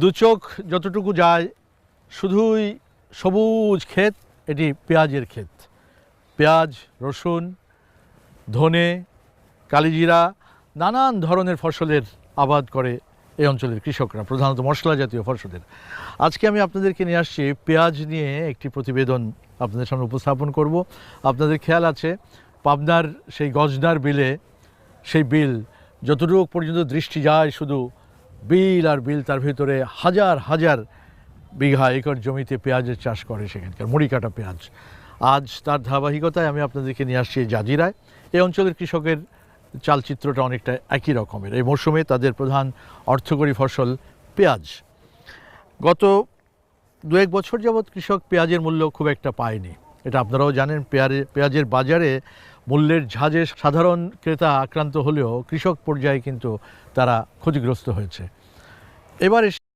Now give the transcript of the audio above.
দু চোখ যতটুকু যায়, শুধুই সবুজ ক্ষেত, এটি পেঁয়াজের ক্ষেত। পেঁয়াজ, রসুন, ধনে, কালিজিরা, নানান ধরনের ফসলের আবাদ করে এই অঞ্চলের কৃষকরা, প্রধানত মশলা জাতীয় ফসলের। আজকে আমি আপনাদেরকে নিয়ে আসছি পেঁয়াজ নিয়ে একটি প্রতিবেদন আপনাদের সামনে উপস্থাপন করব। আপনাদের খেয়াল আছে, পাবনার সেই গজনার বিলে সেই বিল যতটুকু পর্যন্ত দৃষ্টি যায় শুধু বিল আর বিল তার ভিতরে হাজার হাজার বিঘা একর জমিতে পেঁয়াজের চাষ করে সেখানকার মুড়ি কাটা পেঁয়াজ। আজ তার ধারাবাহিকতায় আমি আপনাদেরকে নিয়ে আসছি জাজিরায়। এই অঞ্চলের কৃষকের চালচিত্রটা অনেকটা একই রকমের। এই মরশুমে তাদের প্রধান অর্থকরী ফসল পেঁয়াজ। গত দু এক বছর যাবৎ কৃষক পেঁয়াজের মূল্য খুব একটা পায়নি। এটা আপনারাও জানেন পেঁয়াজে পেঁয়াজের বাজারে মূল্যের ঝাঁজে সাধারণ ক্রেতা আক্রান্ত হলেও কৃষক পর্যায়ে কিন্তু তারা ক্ষতিগ্রস্ত হয়েছে। এবার